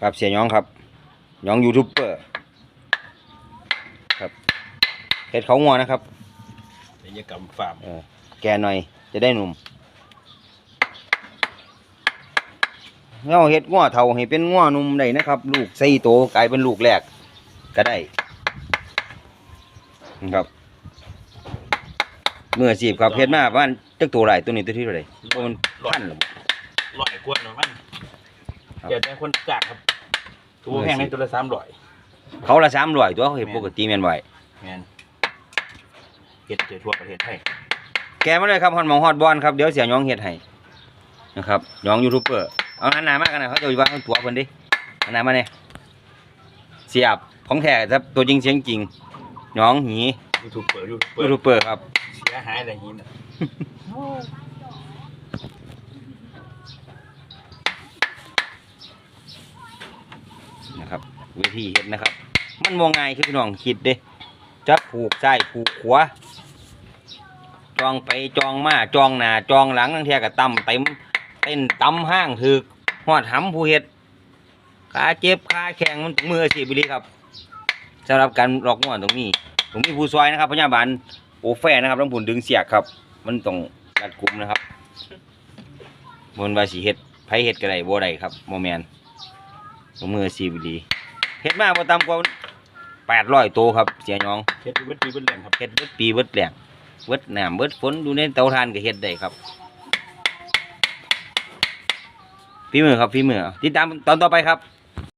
ครับเสียหยองครับหยองยูทูบเบอร์ครับเฮ็ดเขางัวนะครับศัลยกรรมฟาร์มเออแกหน่อยจะได้หนุ่มเงาเฮ็ดงัวเท่าให้เป็นงัวหนุ่มได้นะครับ ลูกสี่โตวกลายเป็นลูกแรกก็ได้นะครับเมื่อสีบครับเฮ็ดมาประมาณจักตัวไรตัวนี้ตัวที่เท่าไหร่ตัวมันพันหรอร้อยกว่าหน่อยมันครับ เดี๋ยวแต่คนจ้างครับตัวแพงในตัวละสามร้อยเขาละสามร้อยตัวเขาเฮ็ดปกติแม่นไหวแมนเฮ็ดเจอทั่วประเทศไทยแกมาเลยครับฮอดหมองฮอดบอลครับเดี๋ยวเสียหยองเฮ็ดให้นะครับหยองยูทูบเบอร์เอาหันหน้ามากันนะเขาจะว่าเขาตัวเพิ่นดิหันหน้ามาเนี่ยเสียบของแท้ครับตัวจริงเสียงจริงหยองหียูทูบเปิดยูทูบเปิยูดทูบเบอร์ครับเสียหายอะไรหินน่ะ วทีเฮ็ดนะครับ มันมองง่ายคือพี่น้องคิดเด้จะผูกซ้ายผูกขวาจองไปจองมาจองหนาจองหลังทั้งเทียกับตํเต็มเต้นตํห้างถึกฮอดหำผู้เฮ็ดขาเจ็บขาแข็งมันมืออาชีพอีหลีครับสำหรับการลอกงวนตรงนี้ตรงนี้ผู้ซอยนะครับพยาบาลโอแฟนะครับต้องผุนดึงเสียกครับ มันต้องรัดกุมนะครับบนว่าสิเฮ็ดไผเฮ็ดก็ได้บ่ได้ครับบ่แม่นผมมือซีบีดี ฮ็ดมาบ่ต่ำกว่าแปดร้อยตัวครับ เสียหยองเฮ็ดเป็นเบิดปีเป็นแหล่งครับเฮ็ดเบิดปีเบิดแหลงเบิดน้ำเบิดฝนดูในเตาถ่านก็เฮ็ดได้ครับพี่มือครับพี่มือติดตามตอนต่อไปครับ